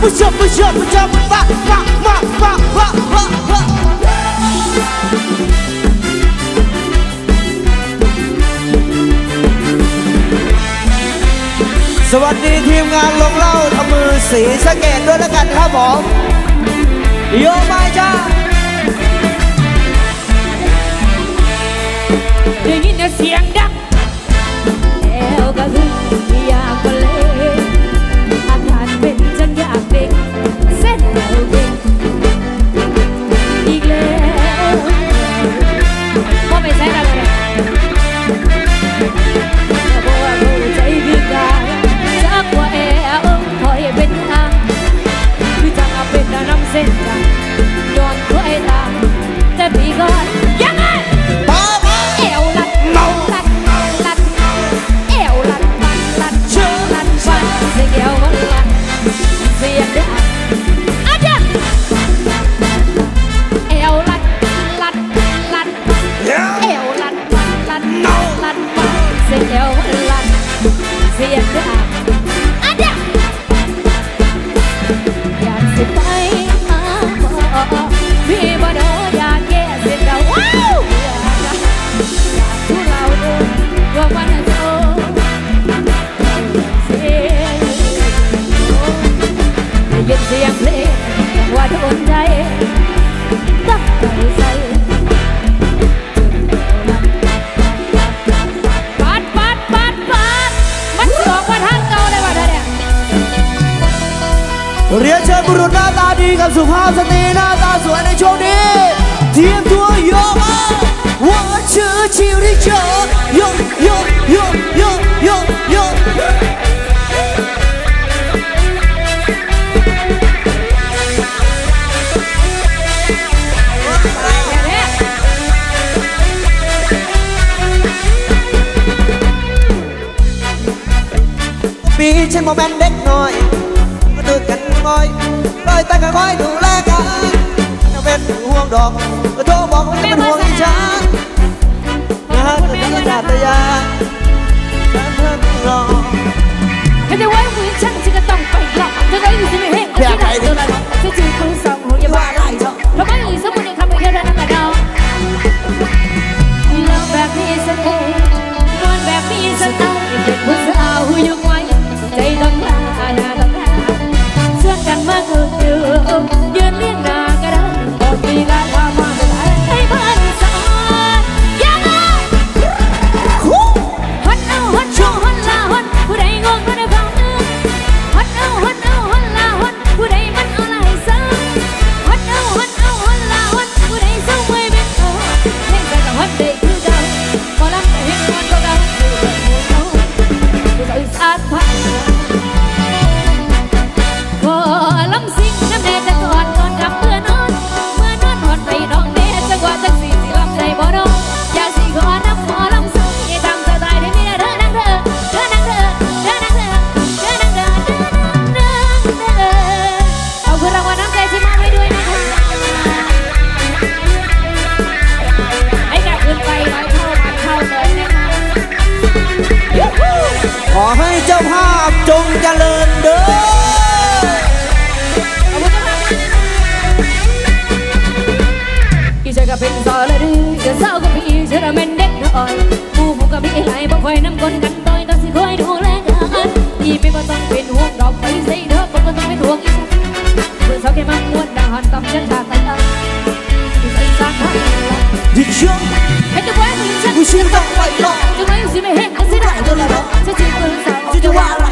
push up, push up, push up, rock, rock, rock, สวัสดีทีมงานลงเล่าทำมือสีสะเกตด้วยละกันครับผมโยมาจ้าได้ยินเสียงดัง สุภาพสตรีหน้าตาสวยในช่วงนี้เตรียมตัวโยกว่าชื่อชิริโยโยโยโยโยโยโยปีฉันโมแมนเด็กน้อยมาดูกันบ่อยลอยตาก็คอยดู ดอกก็โทรบอกว่าเป็นห่วงอีฉันนะฮะแต่ยังจัตยาแค่เพื่อนรอไม่ได้ว่าคุณช่าฉันก็ต้องไปหลอกเธอได้ยินเสียงเห็นแบบไหนเท่านั้ ละดื้อกะเศร้าก็มีเอระเมันเด็กน้อยผู้ผมก็มีหลายบ่คอยน้ำคนกันต่อยต้องสิคอยดูแลกันที่ไม่ต้องเป็นห่วงดอกไปใส่เด้อผมก็ต้องไม่นห่วงอีสักเมื่อสาวแกมาม้วนดังหันกำจันดาไปตาที่สักดิฉันให้ตัวไว้กูฉันกูเชื่อต้องไปต่อจะไม่อยู่สิไม่เห็นก็สิได้จะรู้จะจีบกูหรือสาวจะว่าอะไร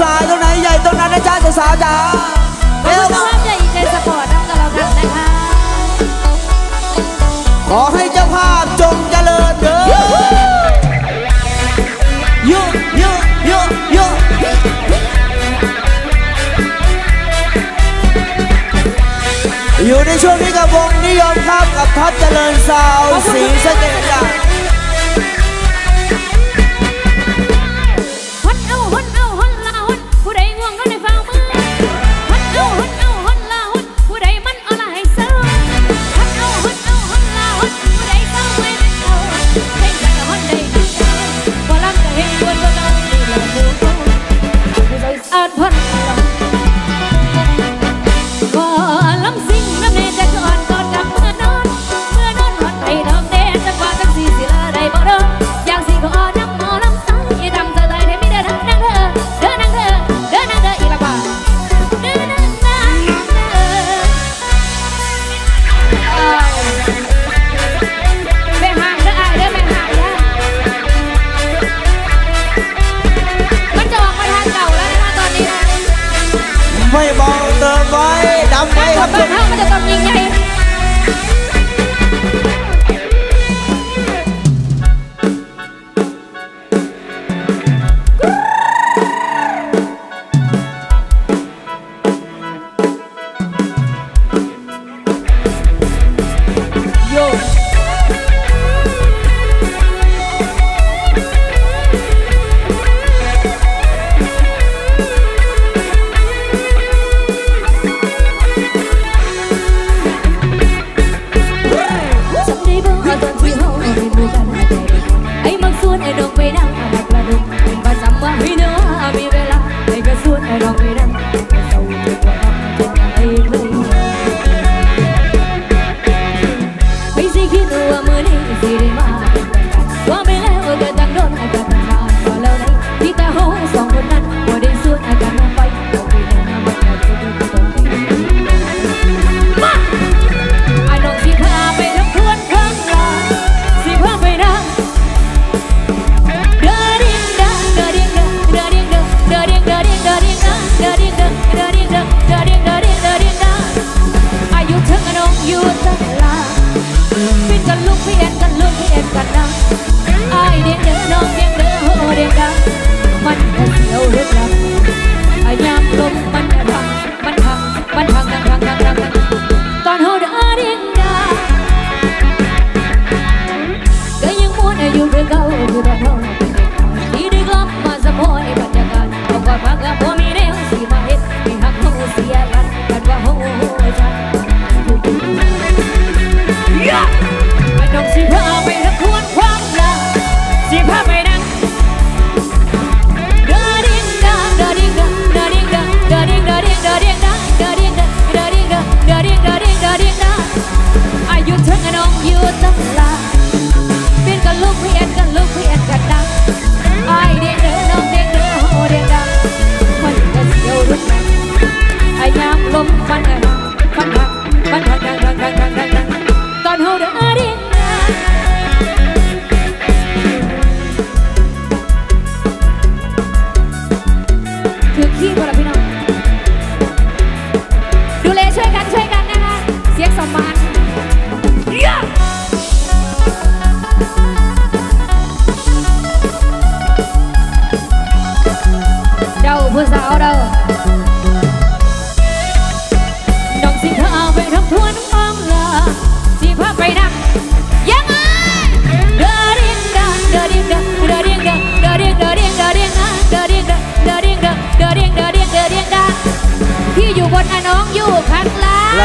สายเท่ไหนใหญ่เท่นั้นนะจ๊ะสาวๆจ๋าเร็วาพใหญ่ใจสปอร์ตน้ำกับเรากันนะคะขอให้เจ้าภาพจงเจริญเด้อยุยุยุยุอยู่ในช่วงนี้กับวงนิยมครับกับท็อเจริญสาวสีสเกตจ้ะ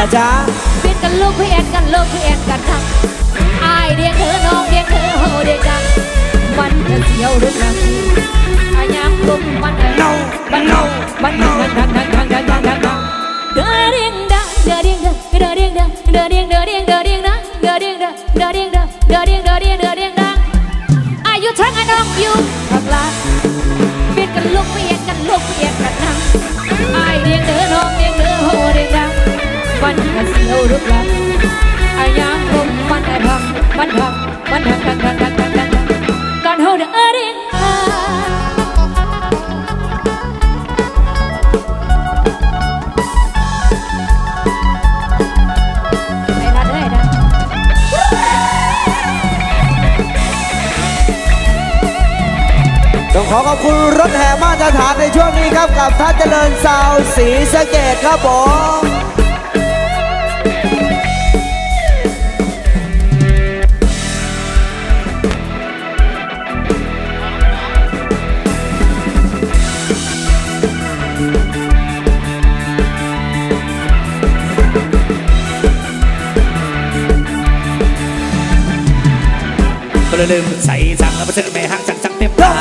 ล่จ๊ะเบียดกันลูกพี่แอนกันลูกพี่แอนกันทั้งอายเดียงเธอน้องเดียงเธอโหเดียงกันมันจะเสียวหรือนะงอายามลมมันเอ้น้อมันน้างมันน้องมนดังดังดังดังดังดังดังเดือเรียงดังเดือเรียงดังเดือเรียงดังเดือเรียงเดือเรียงเดือเรียงดังเดือเรียงดังเดือเรียงดังเดือเรียงเดือเรียงเดือเรียงดังอายุทั้งอน้องอยู่ข้างล่างเบียดกันลูกพี่แอนกันลูกพี่แอนกันทั้งอายเดียงเธอน้องเดียงเธอโหเดียงดัง มันเสียวหรือเปล่าอายังลมมันไอ้พังมันพังมันพังกันกันกันกันกันคอนเฮาเด้อเด้ต้องขอขอบคุณรถแห่มาตรฐานในช่วงนี้ครับ กับท่านเจริญสาวสีสะเกดครับผม เลยลืมใส่จังแล้วมาเจอแม่หักจังจังเต็มตา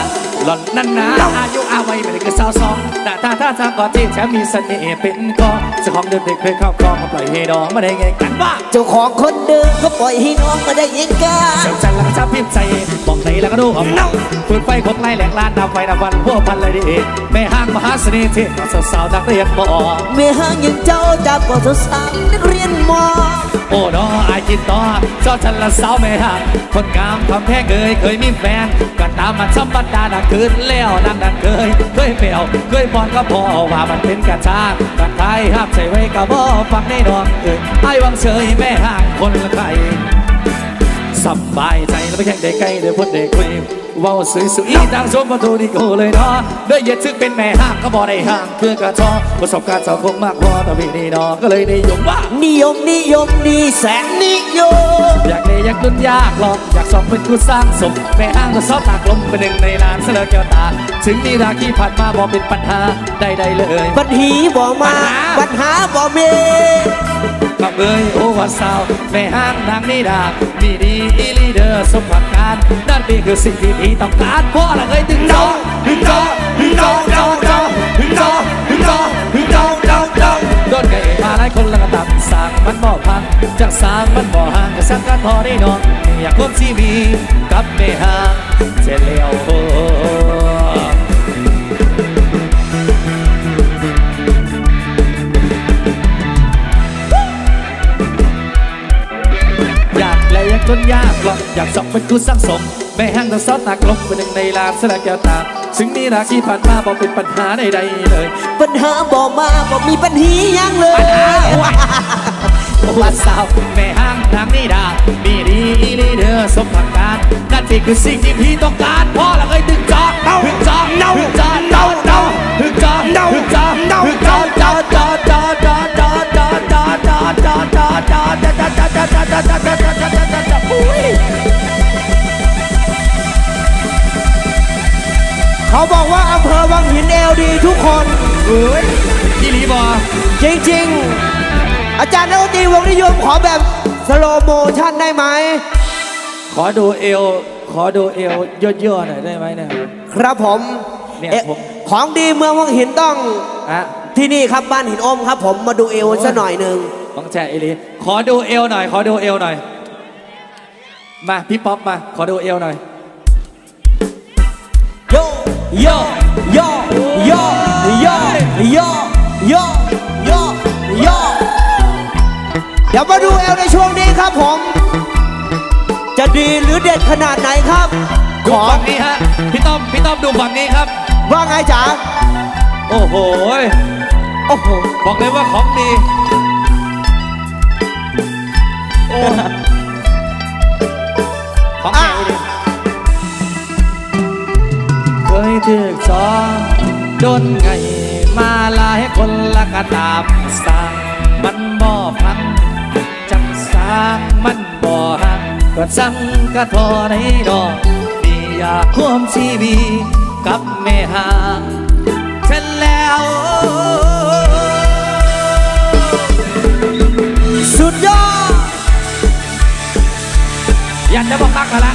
หล่อนนั่นนะอายุอาวัยไม่ได้คือสาวสองแต่ถ้าถ้าทางก่อนที่จะมีเสน่ห์เป็นกองเจ้าของเดิมเด็กเคยเข้าครองมาปล่อยให้น้องมาได้ไงกันว่าเจ้าของคนเดิมก็ปล่อยให้น้องมาได้ยังกาเจ้าจันแล้วก็จับพิมพ์ใจมองใจแล้วก็ดูของน้องฝืนไฟคงไล่แหลกลานดาวไฟดาววันพวกพันเลยดิแม่ห้างมหาเสน่ห์ที่สาวๆนักเรียนมอเมื่อห่างยังเจ้าจับก็สาวนักเรียนมอ โอ้น้ออายคิดต่อจ้าฉันละสาวไม่ห่างคนงามคำแพงเอ่ยเคยมีแฟนก็ตามมันสัมบัติดาดักคืนแล้วนั่งนั่นเคย เคยเปลี่ยวเคยบอลก็พอว่ามันเป็นกระชากกันไทยห้ามใส่ไว้กับบ่ฟังในดองเอ่ยไอ้วังเฉยแม่ห่างคนละไกลสบายใจแล้วไม่แข่งได้ใกล้เดี๋ยวพูดได้คุย ว้าสวยสุยดังชมประตูนี่กูเลยเนาะด้วยเหย็ดซึ่งเป็นแม่ห้างก็บ่ได้ห้างเพื่อกระชอประสบการณ์สังคมมากพอแต่พี่นี่เนาะก็เลยได้ยงว่า นิยมนิยมดีแสนนิยม อยากเลยอยากดุนยากหรอกอยากสอบเป็นกูสร้างสมแม่ห้างก็ซอบหนักลมเป็นหนึ่งในล้านเสลอแก้วตา ถึงนี่ราคีผ่านมาบอกเป็นปัญหาใดๆเลย ปัญหีบ่มาปัญหาบ่มี กับเอ้ยโอวาสาวแม่ห้างนางนี่ดามีดีอีลีเดอร์สมผักการนั่นนี่คือสิ่งที่พี่ต้องการเพราะอะไรเอ้ยถึงเจอถึงเจอถึงเจอจอจอถึงเจอถึงเจอถึงเจอจอจอโดนไก่มาหลายคนแล้วก็ตับสางมันบ่พังจากสางมันบ่ห่างก็สักกันพอได้นอนอยากคนที่มีกับแม่ห้างเสียแล้ว จนยากหรอกอยากสอบเป็นกูสร้างสม แม่ห้างต้องซอสตากลบเป็นหนึ่งในลานสละแก้วตา ซึ่งนี่รักที่ผ่านมาบอกเป็นปัญหาใดๆเลย ปัญหาบ่มาบ่มีปัญหายังเลยปัญหาว่าสาวแม่ห้างทางนี่ดามีดีอีลีเดอร์สมผักการนั่นที่คือสิ่งที่พี่ต้องการพ่อละเคย เอลดีทุกคนเอ้ยพี่ลีบอจริง ๆ อาจารย์นักดนตรีวงนิยมขอแบบสโลโมชั่นได้ไหม ขอดูเอว ขอดูเอวย่อๆหน่อยได้ไหมเนี่ย ครับผมเนี่ยเอ๊ะผม ของดีเมืองวังหินต้อง อะที่นี่ครับบ้านหินอมครับ ผมมาดูเอวซะหน่อยหนึ่งต้องแจกเอลีขอดูเอวหน่อย ขอดูเอวหน่อย มาพี่ป๊อปมา ขอดูเอวหน่อย โยโยโยโยโยโยโยโยโยเดี๋ยวมาดูเอวในช่วงนี้ครับผม จะดีหรือเด็ดขนาดไหนครับ ดูขอฝั่งนี้ฮะ พี่ต้อม พี่ต้อมดูฝั่งนี้ครับ ว่าไงจ๋าโอ้โห โอ้โหบอกเลยว่าของดี โอ้ของแท้ดิ โดนไงมาหลายคนละกระตามสั่งมันบ่พังจังสางมันบ่หักก็จังกระทอในดอกมีอยากควมชีวีกับแม่หางเช่นแล้วสุดยอดยันจะบอกตักกันละ